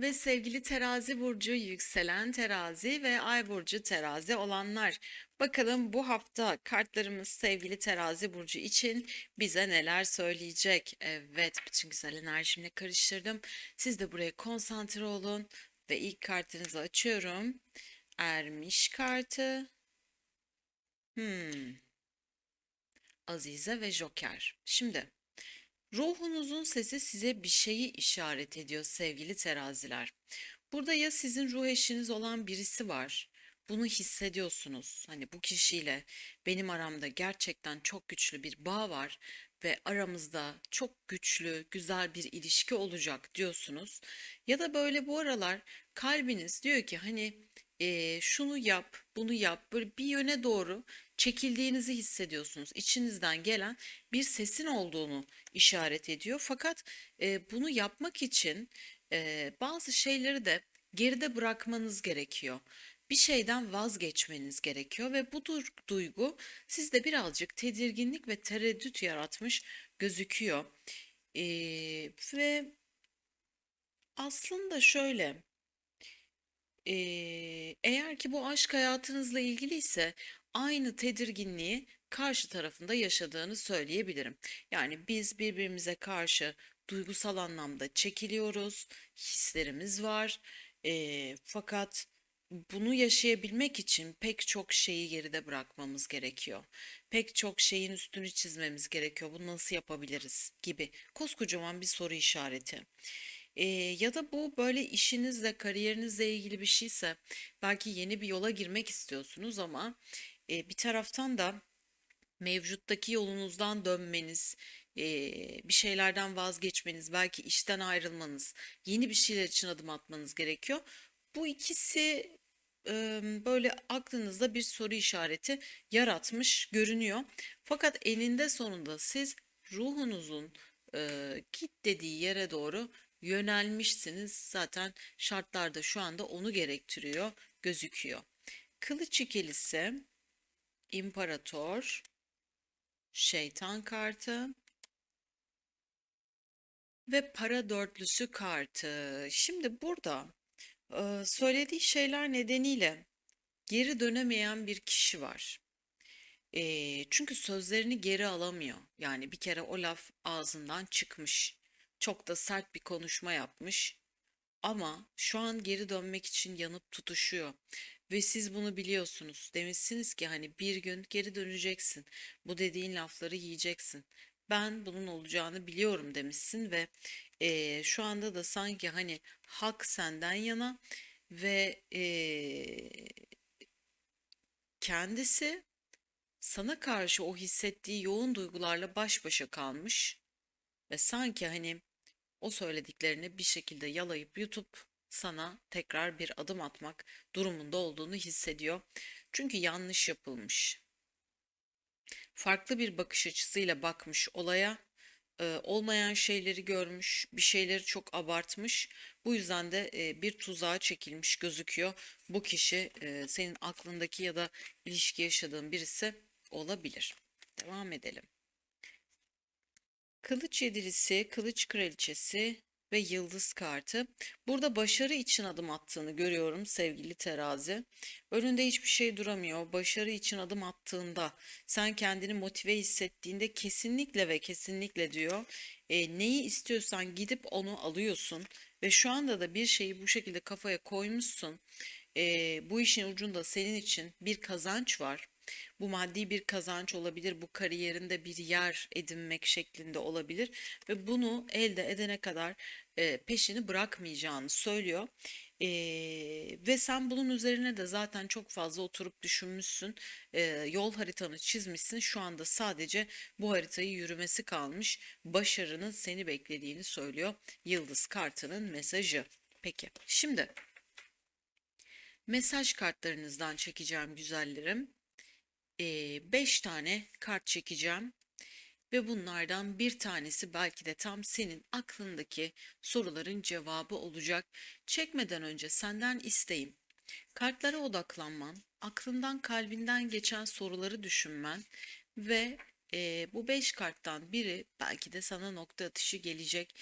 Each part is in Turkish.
Ve sevgili terazi burcu, yükselen terazi ve ay burcu terazi olanlar. Bakalım bu hafta kartlarımız sevgili terazi burcu için bize neler söyleyecek? Evet, bütün güzel enerjimle karıştırdım. Siz de buraya konsantre olun ve ilk kartınızı açıyorum. Ermiş kartı. Hmm. Azize ve Joker. Şimdi Ruhunuzun sesi size bir şeyi işaret ediyor sevgili teraziler. Burada ya sizin ruh eşiniz olan birisi var. Bunu hissediyorsunuz. Hani bu kişiyle benim aramda gerçekten çok güçlü bir bağ var ve aramızda çok güçlü, güzel bir ilişki olacak diyorsunuz. Ya da böyle bu aralar kalbiniz diyor ki hani eee, şunu yap, bunu yap. Böyle bir yöne doğru çekildiğinizi hissediyorsunuz. İçinizden gelen bir sesin olduğunu işaret ediyor. Fakat e, bunu yapmak için e, bazı şeyleri de geride bırakmanız gerekiyor. Bir şeyden vazgeçmeniz gerekiyor ve bu duygu sizde birazcık tedirginlik ve tereddüt yaratmış gözüküyor. E, ve aslında şöyle. Eee, eğer ki bu aşk hayatınızla ilgiliyse aynı tedirginliği karşı tarafında yaşadığını söyleyebilirim. Yani biz birbirimize karşı duygusal anlamda çekiliyoruz, hislerimiz var. Eee, fakat bunu yaşayabilmek için pek çok şeyi geride bırakmamız gerekiyor. Pek çok şeyin üstünü çizmemiz gerekiyor. Bunu nasıl yapabiliriz gibi koskocaman bir soru işareti. Ee, ya da bu böyle işinizle, kariyerinizle ilgili bir şeyse belki yeni bir yola girmek istiyorsunuz ama e, bir taraftan da mevcuttaki yolunuzdan dönmeniz, e, bir şeylerden vazgeçmeniz, belki işten ayrılmanız, yeni bir şeyler için adım atmanız gerekiyor. Bu ikisi böyle aklınızda bir soru işareti yaratmış görünüyor. Fakat eninde sonunda siz ruhunuzun git dediği yere doğru yönelmişsiniz. Zaten şartlar da şu anda onu gerektiriyor, gözüküyor. Kılıç ikilisi, imparator, şeytan kartı ve para dörtlüsü kartı. Şimdi burada e, söylediği şeyler nedeniyle geri dönemeyen bir kişi var. E, çünkü sözlerini geri alamıyor. Yani bir kere o laf ağzından çıkmış. Çok da sert bir konuşma yapmış. Ama şu an geri dönmek için yanıp tutuşuyor. Ve siz bunu biliyorsunuz. Demişsiniz ki hani bir gün geri döneceksin. Bu dediğin lafları yiyeceksin. Ben bunun olacağını biliyorum demişsin ve eee, şu anda da sanki hani hak senden yana ve eee, kendisi sana karşı o hissettiği yoğun duygularla baş başa kalmış ve sanki hani o söylediklerini bir şekilde yalayıp yutup sana tekrar bir adım atmak durumunda olduğunu hissediyor. Çünkü yanlış yapılmış. Farklı bir bakış açısıyla bakmış olaya, e, olmayan şeyleri görmüş, bir şeyleri çok abartmış. Bu yüzden de e, bir tuzağa çekilmiş gözüküyor. Bu kişi e, senin aklındaki ya da ilişki yaşadığın birisi olabilir. Devam edelim. Kılıç yedilisi, kılıç kraliçesi ve yıldız kartı. Burada başarı için adım attığını görüyorum sevgili terazi. Önünde hiçbir şey duramıyor. Başarı için adım attığında, sen kendini motive hissettiğinde kesinlikle ve kesinlikle diyor. e, neyi istiyorsan gidip onu alıyorsun. Ve şu anda da bir şeyi bu şekilde kafaya koymuşsun. E, bu işin ucunda senin için bir kazanç var. Bu maddi bir kazanç olabilir, bu kariyerinde bir yer edinmek şeklinde olabilir ve bunu elde edene kadar e, peşini bırakmayacağını söylüyor. E, ve sen bunun üzerine de zaten çok fazla oturup düşünmüşsün, e, yol haritanı çizmişsin. Şu anda sadece bu haritayı yürümesi kalmış, başarının seni beklediğini söylüyor. Yıldız kartının mesajı. Peki, şimdi mesaj kartlarınızdan çekeceğim güzellerim. 5 tane kart çekeceğim ve bunlardan bir tanesi belki de tam senin aklındaki soruların cevabı olacak. Çekmeden önce senden isteğim kartlara odaklanman, aklından kalbinden geçen soruları düşünmen ve e, bu beş karttan biri belki de sana nokta atışı gelecek.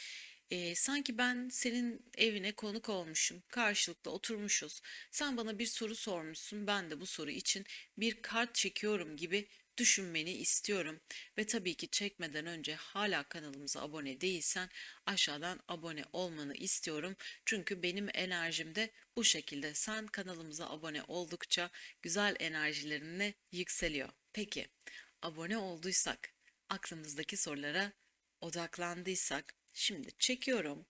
Ee, sanki ben senin evine konuk olmuşum, karşılıklı oturmuşuz. Sen bana bir soru sormuşsun, ben de bu soru için bir kart çekiyorum gibi düşünmeni istiyorum. Ve tabii ki çekmeden önce hala kanalımıza abone değilsen aşağıdan abone olmanı istiyorum. Çünkü benim enerjim de bu şekilde. Sen kanalımıza abone oldukça güzel enerjilerinle yükseliyor. Peki, abone olduysak, aklımızdaki sorulara odaklandıysak, şimdi çekiyorum.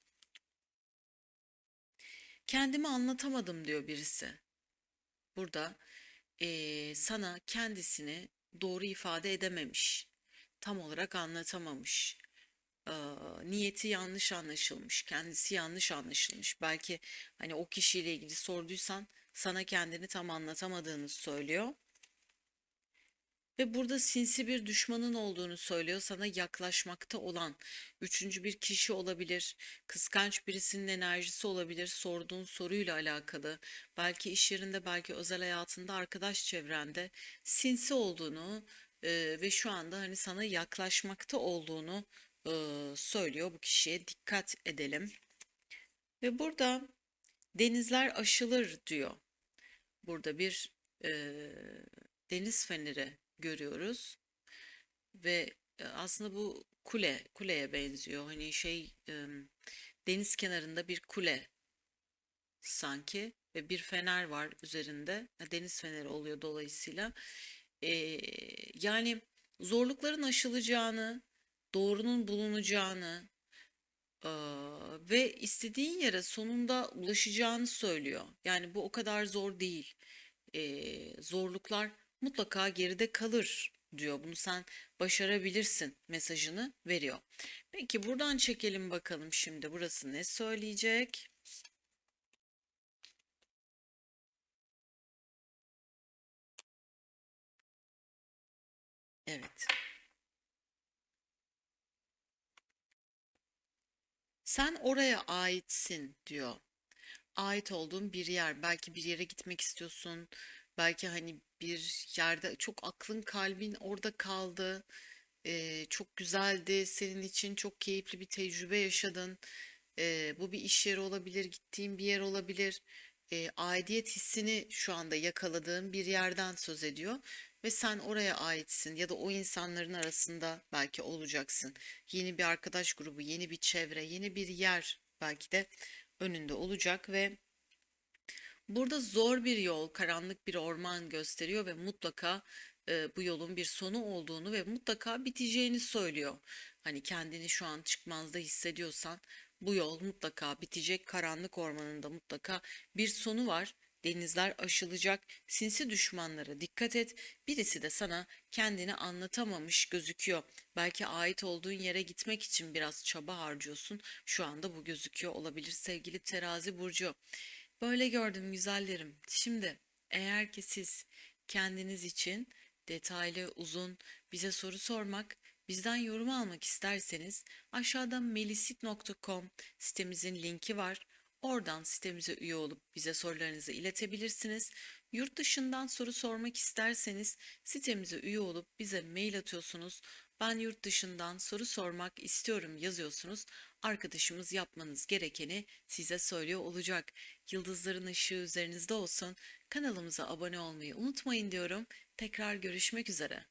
Kendimi anlatamadım diyor birisi. Burada eee, sana kendisini doğru ifade edememiş, tam olarak anlatamamış, eee, niyeti yanlış anlaşılmış, kendisi yanlış anlaşılmış. Belki hani o kişiyle ilgili sorduysan sana kendini tam anlatamadığını söylüyor. Ve burada sinsi bir düşmanın olduğunu söylüyor. Sana yaklaşmakta olan üçüncü bir kişi olabilir. Kıskanç birisinin enerjisi olabilir. Sorduğun soruyla alakalı. Belki iş yerinde, belki özel hayatında, arkadaş çevrende sinsi olduğunu e, ve şu anda hani sana yaklaşmakta olduğunu e, söylüyor. Bu kişiye dikkat edelim. Ve burada denizler aşılır diyor. Burada bir e, deniz feneri görüyoruz ve e, aslında bu kule kuleye benziyor. Hani şey deniz kenarında bir kule sanki ve bir fener var üzerinde. Deniz feneri oluyor dolayısıyla. Yani zorlukların aşılacağını, doğrunun bulunacağını ve istediğin yere sonunda ulaşacağını söylüyor. Yani bu o kadar zor değil zorluklar mutlaka geride kalır diyor. Bunu sen başarabilirsin mesajını veriyor. Peki buradan çekelim bakalım şimdi burası ne söyleyecek? Evet. Sen oraya aitsin diyor. ait olduğun bir yer. Belki bir yere gitmek istiyorsun. Belki hani bir yerde çok aklın kalbin orada kaldı. Ee, çok güzeldi. Senin için çok keyifli bir tecrübe yaşadın. Ee, bu bir iş yeri olabilir, gittiğin bir yer olabilir. Ee, aidiyet hissini şu anda yakaladığın bir yerden söz ediyor. Ve sen oraya aitsin ya da o insanların arasında belki olacaksın. Yeni bir arkadaş grubu, yeni bir çevre, yeni bir yer belki de önünde olacak ve Burada zor bir yol, karanlık bir orman gösteriyor ve mutlaka e, bu yolun bir sonu olduğunu ve mutlaka biteceğini söylüyor. Hani kendini şu an çıkmazda hissediyorsan bu yol mutlaka bitecek. Karanlık ormanında mutlaka bir sonu var. Denizler aşılacak. Sinsi düşmanlara dikkat et. Birisi de sana kendini anlatamamış gözüküyor. Belki ait olduğun yere gitmek için biraz çaba harcıyorsun. Şu anda bu gözüküyor olabilir sevgili Terazi burcu. Böyle gördüm güzellerim. Şimdi eğer ki siz kendiniz için detaylı, uzun bize soru sormak, bizden yorum almak isterseniz aşağıda melisit.com sitemizin linki var. Oradan sitemize üye olup bize sorularınızı iletebilirsiniz. Yurt dışından soru sormak isterseniz sitemize üye olup bize mail atıyorsunuz. Ben yurt dışından soru sormak istiyorum yazıyorsunuz. Arkadaşımız yapmanız gerekeni size söylüyor olacak. Yıldızların ışığı üzerinizde olsun. Kanalımıza abone olmayı unutmayın diyorum. Tekrar görüşmek üzere.